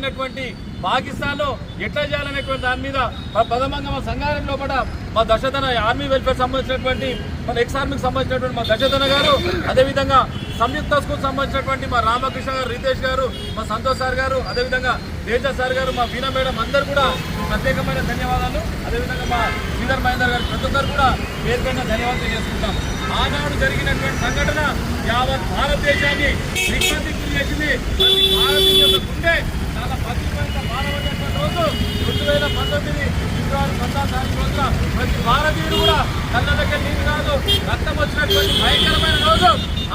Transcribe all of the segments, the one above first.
అయినటువంటి పాకిస్తాన్లో ఎట్లా చేయాలనేటువంటి దాని మీద మా ప్రథమంగా మా సంఘాలలో కూడా మా దశధన ఆర్మీ వెల్ఫేర్ సంబంధించినటువంటి మన ఎక్స్ ఆర్మీకి సంబంధించినటువంటి మా దశధన గారు అదేవిధంగా సంయుక్త స్కూల్ సంబంధించినటువంటి మా రామకృష్ణ గారు రితేష్ గారు మా సంతోష్ సార్ గారు అదేవిధంగా తేజ సార్ గారు మా వీణ మేడం అందరు కూడా ప్రత్యేకమైన ధన్యవాదాలు. అదేవిధంగా మా శ్రీధర్ మహేందర్ గారు ప్రతి ఒక్కరు కూడా పేర్కొన్న ధన్యవాదాలు చేసుకుంటాం ఆనాడు జరిగినటువంటి సంఘటన యావత్ భారతదేశాన్ని దిగ్బంధి చేసింది. ప్రతి భారతీయ గుండె. చాలా పవిత్రమైన బాధపడినటువంటి రోజు రెండు వేల పంతొమ్మిది ఫిబ్రవరి పద్నాలుగు తారీఖు రోజున ప్రతి భారతీయుడు కూడా కళ్ళకి నీరు కాదు రక్తం వచ్చినటువంటి భయంకరమైన రోజు.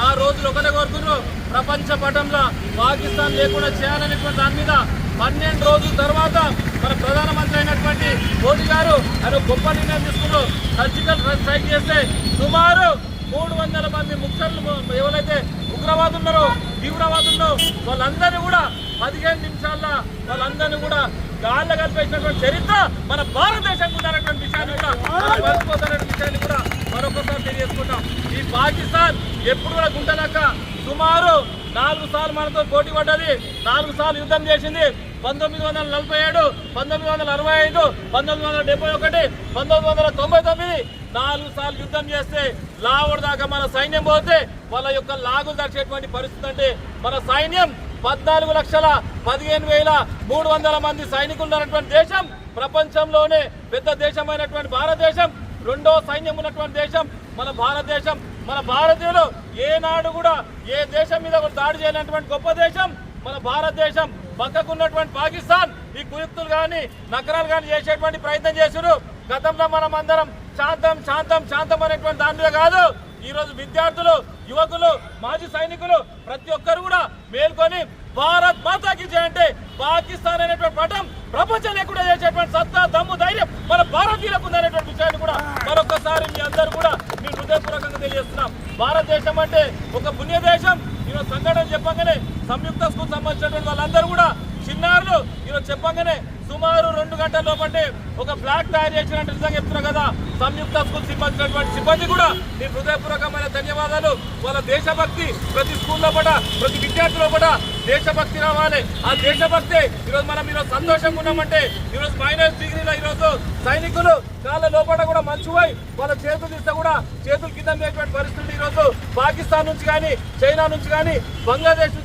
ఆ రోజులు ఒకటే కోరుకున్నారు ప్రపంచ పటంలో పాకిస్తాన్ లేకుండా చేయాలనేటువంటి దాని మీద పన్నెండు రోజుల తర్వాత మన ప్రధానమంత్రి అయినటువంటి మోడీ గారు ఆయన గొప్ప నిర్ణయం తీసుకున్నారు. సర్జికల్ స్ట్రైక్ చేస్తే సుమారు మూడు వందల మంది ముఖ్యులు ఎవరైతే ఉగ్రవాదులు ఉన్నారో తీవ్రవాదుల్లో వాళ్ళందరినీ కూడా పదిహేను నిమిషాల్లో వాళ్ళందరినీ కూడా గాళ్ళ కలిపేసినటువంటి చరిత్ర మన భారతదేశానికి ఉన్నటువంటి విషయాన్ని కూడా మనం మర్చిపోతున్న విషయాన్ని కూడా మరొకసారి తెలియజేసుకుంటాం. ఈ పాకిస్తాన్ ఎప్పుడు కూడా గుంటలక్క సుమారు నాలుగు సార్లు మనతో పోటీ పడ్డది నాలుగు సార్లు యుద్ధం చేసింది. పంతొమ్మిది వందల నలభై ఏడు పంతొమ్మిది వందల అరవై ఐదు పంతొమ్మిది వందల డెబ్బై ఒకటి పంతొమ్మిది వందల తొంభై తొమ్మిది నాలుగు సార్లు యుద్ధం చేస్తే లావుడు దాకా మన సైన్యం పోతే వాళ్ళ యొక్క లాగులు దర్చేటువంటి పరిస్థితి అంటే మన సైన్యం పద్నాలుగు లక్షల పదిహేను వేల మూడు వందల మంది సైనికులు ఉన్నటువంటి దేశం ప్రపంచంలోనే పెద్ద దేశమైనటువంటి భారతదేశం రెండో సైన్యం ఉన్నటువంటి దేశం మన భారతదేశం మన భారతీయులు ఏనాడు కూడా ఏ దేశం మీద కూడా దాడి చేయనటువంటి గొప్ప దేశం మన భారతదేశం పక్కకున్నటువంటి పాకిస్తాన్. ఈ కుయుక్తులు కానీ నగరాలు కానీ చేసేటువంటి ప్రయత్నం చేశారు గతంలో మనం అందరం శాంతం శాంతం శాంతం అనేటువంటి దాని మీద కాదు. ఈ రోజు విద్యార్థులు యువకులు మాజీ సైనికులు ప్రతి ఒక్కరు కూడా మేల్కొని భారత్ మాతాకి చేయంటే పాకిస్తాన్ అనేటువంటి పటం ప్రపంచం లేకుండా చేసేటువంటి సత్తా దమ్ము ధైర్యం మన భారతీయులకు ఉందనేటువంటి విషయాన్ని కూడా మరొకసారి మీ అందరూ కూడా మీ హృదయపూర్వక తెలియజేస్తున్నాం భారతదేశం అంటే ఒక పుణ్యదేశం. ఈరోజు సంఘటన చెప్పగానే సంయుక్త స్కూల్ సంబంధించినటువంటి వాళ్ళందరూ కూడా చిన్నారులు ఈరోజు చెప్పగానే సుమారు రెండు గంటల లోపంటే ఒక ఫ్లాగ్ తయారు చేసినట్టు నిజంగా చెప్తున్నా కదా. సంయుక్త స్కూల్ సిబ్బంది సిబ్బంది కూడా మీ హృదయపూర్వకమైన ధన్యవాదాలు. వాళ్ళ దేశభక్తి ప్రతి స్కూల్లో కూడా ప్రతి విద్యార్థిలో కూడా దేశభక్తి రావాలి. ఆ దేశభక్తి ఈరోజు మనం ఈరోజు సంతోషంగా ఉన్నామంటే ఈరోజు మైనస్ సైనికులు కాళ్ళ లోపల కూడా మంచిపోయి వాళ్ళ చేతులు తీస్తే కూడా చేతులు కింద ఉండేటువంటి పరిస్థితులు ఈరోజు పాకిస్తాన్ నుంచి కానీ చైనా నుంచి కానీ బంగ్లాదేశ్